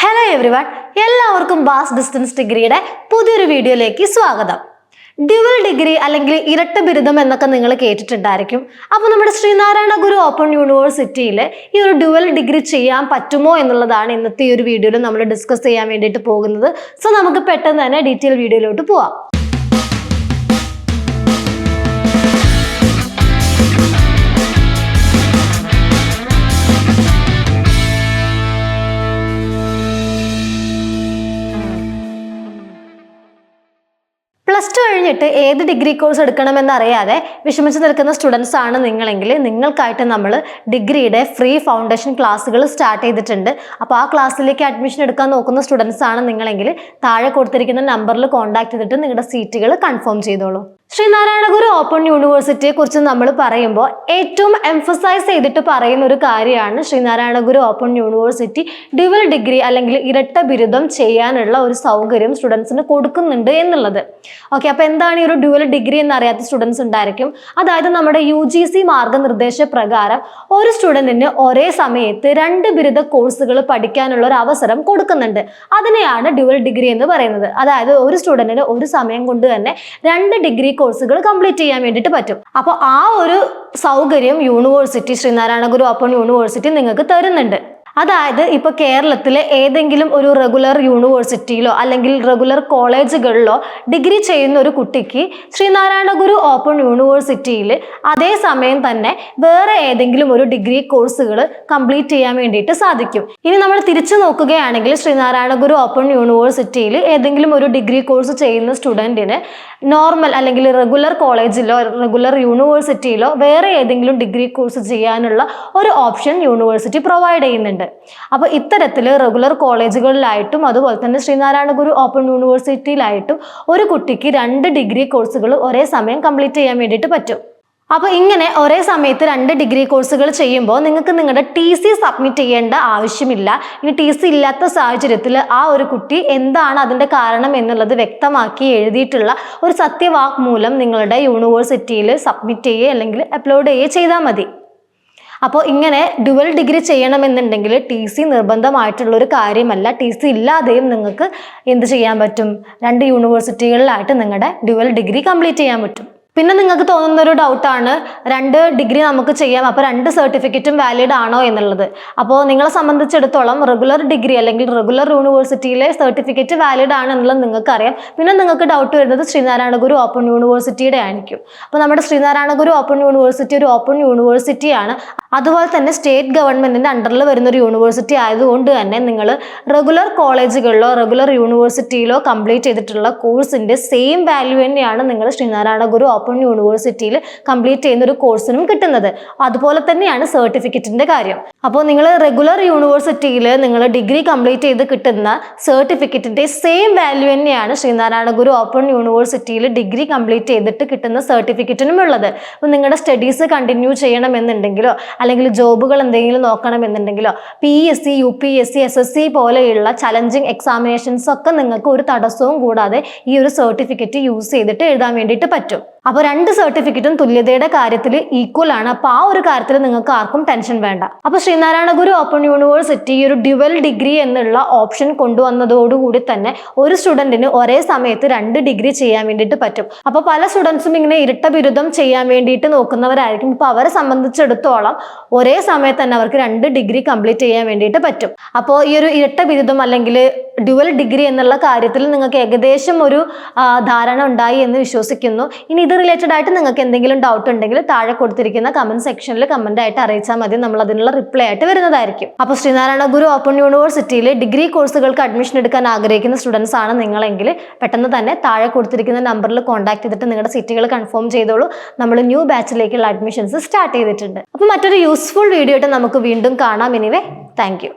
Hello everyone എല്ലാവർക്കും ബാസ് distance ഡിഗ്രിയുടെ പുതിയൊരു വീഡിയോയിലേക്ക് സ്വാഗതം. ഡ്യുവൽ ഡിഗ്രി അല്ലെങ്കിൽ ഇരട്ട ബിരുദം എന്നൊക്കെ നിങ്ങൾ കേട്ടിട്ടുണ്ടായിരിക്കും. അപ്പോൾ നമ്മുടെ ശ്രീനാരായണ ഗുരു ഓപ്പൺ യൂണിവേഴ്സിറ്റിയിൽ ഈ ഒരു ഡ്യുവൽ ഡിഗ്രി ചെയ്യാൻ പറ്റുമോ എന്നുള്ളതാണ് ഇന്നത്തെ ഈ ഒരു വീഡിയോയിൽ നമ്മൾ ഡിസ്കസ് ചെയ്യാൻ വേണ്ടിയിട്ട് പോകുന്നത്. സോ നമുക്ക് പെട്ടെന്ന് തന്നെ ഡീറ്റെയിൽ വീഡിയോയിലോട്ട് പോവാം. കഴിഞ്ഞിട്ട് ഏത് ഡിഗ്രി കോഴ്സ് എടുക്കണമെന്ന് അറിയാതെ വിഷമിച്ച് നിൽക്കുന്ന സ്റ്റുഡൻസ് ആണ് നിങ്ങളെങ്കിൽ നിങ്ങൾക്കായിട്ട് നമ്മൾ ഡിഗ്രിയുടെ ഫ്രീ ഫൗണ്ടേഷൻ ക്ലാസ്സുകൾ സ്റ്റാർട്ട് ചെയ്തിട്ടുണ്ട്. അപ്പോൾ ആ ക്ലാസ്സിലേക്ക് അഡ്മിഷൻ എടുക്കാൻ നോക്കുന്ന സ്റ്റുഡൻസ് ആണ് നിങ്ങളെങ്കിൽ താഴെ കൊടുത്തിരിക്കുന്ന നമ്പറിൽ കോൺടാക്ട് ചെയ്തിട്ട് നിങ്ങളുടെ സീറ്റുകൾ കൺഫേം ചെയ്തോളൂ. ശ്രീനാരായണ ഗുരു ഓപ്പൺ യൂണിവേഴ്സിറ്റിയെ കുറിച്ച് നമ്മൾ പറയുമ്പോൾ ഏറ്റവും എംഫസൈസ് ചെയ്തിട്ട് പറയുന്ന ഒരു കാര്യമാണ് Sreenarayana Guru open university dual degree അല്ലെങ്കിൽ ഇരട്ട ബിരുദം ചെയ്യാനുള്ള ഒരു സൗകര്യം സ്റ്റുഡൻസിന് കൊടുക്കുന്നുണ്ട് എന്നുള്ളത്. ഓക്കെ അപ്പോൾ എന്താണ് ഈ ഒരു ഡ്യുവൽ ഡിഗ്രി എന്നറിയാത്ത സ്റ്റുഡൻസ് ഉണ്ടായിരിക്കും? അതായത് നമ്മുടെ യു ജി സി മാർഗനിർദ്ദേശ പ്രകാരം ഒരു സ്റ്റുഡന്റിന് ഒരേ സമയത്ത് രണ്ട് ബിരുദ കോഴ്സുകൾ പഠിക്കാനുള്ള ഒരു അവസരം കൊടുക്കുന്നുണ്ട്. അതിനെയാണ് ഡ്യുവൽ ഡിഗ്രി എന്ന് പറയുന്നത്. അതായത് ഒരു സ്റ്റുഡന്റിന് ഒരു സമയം കൊണ്ട് തന്നെ രണ്ട് ഡിഗ്രി കോഴ്സുകൾ കംപ്ലീറ്റ് ചെയ്യാൻ വേണ്ടിയിട്ട് പറ്റും. അപ്പോൾ ആ ഒരു സൗകര്യം യൂണിവേഴ്സിറ്റി ശ്രീനാരായണ ഗുരു യൂണിവേഴ്സിറ്റി നിങ്ങൾക്ക് തരുന്നുണ്ട്. അതായത് ഇപ്പോൾ കേരളത്തിലെ ഏതെങ്കിലും ഒരു റെഗുലർ യൂണിവേഴ്സിറ്റിയിലോ അല്ലെങ്കിൽ റെഗുലർ കോളേജുകളിലോ ഡിഗ്രി ചെയ്യുന്ന ഒരു കുട്ടിക്ക് ശ്രീനാരായണ ഗുരു ഓപ്പൺ യൂണിവേഴ്സിറ്റിയിൽ അതേ സമയം തന്നെ വേറെ ഏതെങ്കിലും ഒരു ഡിഗ്രി കോഴ്സുകൾ കംപ്ലീറ്റ് ചെയ്യാൻ വേണ്ടിയിട്ട് സാധിക്കും. ഇനി നമ്മൾ തിരിച്ചു നോക്കുകയാണെങ്കിൽ ശ്രീനാരായണ ഗുരു ഓപ്പൺ യൂണിവേഴ്സിറ്റിയിൽ ഏതെങ്കിലും ഒരു ഡിഗ്രി കോഴ്സ് ചെയ്യുന്ന സ്റ്റുഡന്റിന് നോർമൽ അല്ലെങ്കിൽ റെഗുലർ കോളേജിലോ റെഗുലർ യൂണിവേഴ്സിറ്റിയിലോ വേറെ ഏതെങ്കിലും ഡിഗ്രി കോഴ്സ് ചെയ്യാനുള്ള ഒരു ഓപ്ഷൻ യൂണിവേഴ്സിറ്റി പ്രൊവൈഡ് ചെയ്യുന്നുണ്ട്. അപ്പോൾ ഇത്തരത്തിൽ റെഗുലർ കോളേജുകളിലായിട്ടും അതുപോലെ തന്നെ ശ്രീനാരായണ ഗുരു ഓപ്പൺ യൂണിവേഴ്സിറ്റിയിലായിട്ടും ഒരു കുട്ടിക്ക് രണ്ട് ഡിഗ്രി കോഴ്സുകൾ ഒരേ സമയം കംപ്ലീറ്റ് ചെയ്യാൻ വേണ്ടിയിട്ട് പറ്റും. അപ്പോൾ ഇങ്ങനെ ഒരേ സമയത്ത് രണ്ട് ഡിഗ്രി കോഴ്സുകൾ ചെയ്യുമ്പോൾ നിങ്ങൾക്ക് നിങ്ങളുടെ ടി സി സബ്മിറ്റ് ചെയ്യേണ്ട ആവശ്യമില്ല. ഇനി ടി സി ഇല്ലാത്ത സാഹചര്യത്തിൽ ആ ഒരു കുട്ടി എന്താണ് അതിന്റെ കാരണം എന്നുള്ളത് വ്യക്തമാക്കി എഴുതിയിട്ടുള്ള ഒരു സത്യവാങ്മൂലം നിങ്ങളുടെ യൂണിവേഴ്സിറ്റിയിൽ സബ്മിറ്റ് ചെയ്യുക അല്ലെങ്കിൽ അപ്ലോഡ് ചെയ്യുക ചെയ്താൽ മതി. അപ്പോൾ ഇങ്ങനെ ഡുവൽ ഡിഗ്രി ചെയ്യണമെന്നുണ്ടെങ്കിൽ ടി സി നിർബന്ധമായിട്ടുള്ള ഒരു കാര്യമല്ല. ടി സി ഇല്ലാതെയും നിങ്ങൾക്ക് എന്ത് ചെയ്യാൻ പറ്റും? രണ്ട് യൂണിവേഴ്സിറ്റികളിലായിട്ട് നിങ്ങളുടെ ഡുവൽ ഡിഗ്രി കംപ്ലീറ്റ് ചെയ്യാൻ പറ്റും. പിന്നെ നിങ്ങൾക്ക് തോന്നുന്ന ഒരു ഡൗട്ടാണ് രണ്ട് ഡിഗ്രി നമുക്ക് ചെയ്യാം അപ്പോൾ രണ്ട് സർട്ടിഫിക്കറ്റും വാലിഡ് ആണോ എന്നുള്ളത്. അപ്പോൾ നിങ്ങളെ സംബന്ധിച്ചിടത്തോളം റെഗുലർ ഡിഗ്രി അല്ലെങ്കിൽ റെഗുലർ യൂണിവേഴ്സിറ്റിയിലെ സർട്ടിഫിക്കറ്റ് വാലിഡ് ആണ് എന്നുള്ളത് നിങ്ങൾക്ക് അറിയാം പിന്നെ നിങ്ങൾക്ക് ഡൗട്ട് വരുന്നത് ശ്രീനാരായണ ഗുരു ഓപ്പൺ യൂണിവേഴ്സിറ്റിയുടെ ആയിരിക്കും. അപ്പോൾ നമ്മുടെ ശ്രീനാരായണ ഗുരു ഓപ്പൺ യൂണിവേഴ്സിറ്റി ഒരു ഓപ്പൺ യൂണിവേഴ്സിറ്റിയാണ് അതുപോലെ തന്നെ സ്റ്റേറ്റ് ഗവൺമെന്റിന്റെ അണ്ടറിൽ വരുന്ന ഒരു യൂണിവേഴ്സിറ്റി ആയതുകൊണ്ട് തന്നെ നിങ്ങൾ റെഗുലർ കോളേജുകളിലോ റെഗുലർ യൂണിവേഴ്സിറ്റിയിലോ കംപ്ലീറ്റ് ചെയ്തിട്ടുള്ള കോഴ്സിന്റെ സെയിം വാല്യൂ തന്നെയാണ് നിങ്ങൾ ശ്രീനാരായണ ഗുരു ഓപ്പൺ യൂണിവേഴ്സിറ്റിയിൽ കംപ്ലീറ്റ് ചെയ്യുന്ന ഒരു കോഴ്സിനും കിട്ടുന്നത്. അതുപോലെ തന്നെയാണ് സർട്ടിഫിക്കറ്റിന്റെ കാര്യം. അപ്പോൾ നിങ്ങൾ റെഗുലർ യൂണിവേഴ്സിറ്റിയിൽ നിങ്ങൾ ഡിഗ്രി കംപ്ലീറ്റ് ചെയ്ത് കിട്ടുന്ന സർട്ടിഫിക്കറ്റിന്റെ സെയിം വാല്യൂ തന്നെയാണ് ശ്രീനാരായണ ഗുരു ഓപ്പൺ യൂണിവേഴ്സിറ്റിയിൽ ഡിഗ്രി കംപ്ലീറ്റ് ചെയ്തിട്ട് കിട്ടുന്ന സർട്ടിഫിക്കറ്റിനും ഉള്ളത്. അപ്പോൾ നിങ്ങളുടെ സ്റ്റഡീസ് കണ്ടിന്യൂ ചെയ്യണമെന്നുണ്ടെങ്കിലോ അല്ലെങ്കിൽ ജോബുകൾ എന്തെങ്കിലും നോക്കണമെന്നുണ്ടെങ്കിലോ P S C U P S C S S C പോലെയുള്ള ചലഞ്ചിങ് എക്സാമിനേഷൻസ് ഒക്കെ നിങ്ങൾക്ക് ഒരു തടസ്സവും കൂടാതെ ഈ ഒരു സർട്ടിഫിക്കറ്റ് യൂസ് ചെയ്തിട്ട് എഴുതാൻ വേണ്ടിയിട്ട് പറ്റും. അപ്പോൾ രണ്ട് സർട്ടിഫിക്കറ്റും തുല്യതയുടെ കാര്യത്തിൽ ഈക്വൽ ആണ്. അപ്പോൾ ആ ഒരു കാര്യത്തിൽ നിങ്ങൾക്ക് ആർക്കും ടെൻഷൻ വേണ്ട. അപ്പോൾ ശ്രീനാരായണ ഗുരു ഓപ്പൺ യൂണിവേഴ്സിറ്റി ഈ ഒരു ഡ്യുവൽ ഡിഗ്രി എന്നുള്ള ഓപ്ഷൻ കൊണ്ടുവന്നതോടുകൂടി തന്നെ ഒരു സ്റ്റുഡന്റിന് ഒരേ സമയത്ത് രണ്ട് ഡിഗ്രി ചെയ്യാൻ വേണ്ടിയിട്ട് പറ്റും. അപ്പോൾ പല സ്റ്റുഡൻസും ഇങ്ങനെ ഇരട്ട ബിരുദം ചെയ്യാൻ വേണ്ടിയിട്ട് നോക്കുന്നവരായിരിക്കും. ഇപ്പൊ അവരെ സംബന്ധിച്ചിടത്തോളം ഒരേ സമയത്ത് തന്നെ അവർക്ക് രണ്ട് ഡിഗ്രി കംപ്ലീറ്റ് ചെയ്യാൻ വേണ്ടിയിട്ട് പറ്റും. അപ്പോൾ ഈ ഒരു ഇരട്ട ബിരുദം അല്ലെങ്കിൽ ഡ്യുവൽ ഡിഗ്രി എന്നുള്ള കാര്യത്തിൽ നിങ്ങൾക്ക് ഏകദേശം ഒരു ധാരണ ഉണ്ടായി എന്ന് വിശ്വസിക്കുന്നു. ഇനി ഇത് റിലേറ്റഡ് ആയിട്ട് നിങ്ങൾക്ക് എന്തെങ്കിലും ഡൗട്ട് ഉണ്ടെങ്കിൽ താഴെ കൊടുത്തിരിക്കുന്ന കമന്റ് സെക്ഷനിൽ കമന്റ് ആയിട്ട് അറിയിച്ചാൽ മതി. നമ്മൾ അതിനുള്ള റിപ്ലൈ ആയിട്ട് വരുന്നതായിരിക്കും. അപ്പോൾ ശ്രീനാരായണ ഗുരു ഓപ്പൺ യൂണിവേഴ്സിറ്റിയിൽ ഡിഗ്രി കോഴ്സുകൾക്ക് അഡ്മിഷൻ എടുക്കാൻ ആഗ്രഹിക്കുന്ന സ്റ്റുഡൻസ് ആണ് നിങ്ങളെങ്കിൽ പെട്ടെന്ന് തന്നെ താഴെ കൊടുത്തിരിക്കുന്ന നമ്പറിൽ കോൺടാക്ട് ചെയ്തിട്ട് നിങ്ങളുടെ സീറ്റുകൾ കൺഫേം ചെയ്തോളൂ. നമ്മൾ ന്യൂ ബാച്ചിലേക്കുള്ള അഡ്മിഷൻസ് സ്റ്റാർട്ട് ചെയ്തിട്ടുണ്ട്. അപ്പോൾ മറ്റൊരു യൂസ്ഫുൾ വീഡിയോ ആയിട്ട് നമുക്ക് വീണ്ടും കാണാം. Anyway thank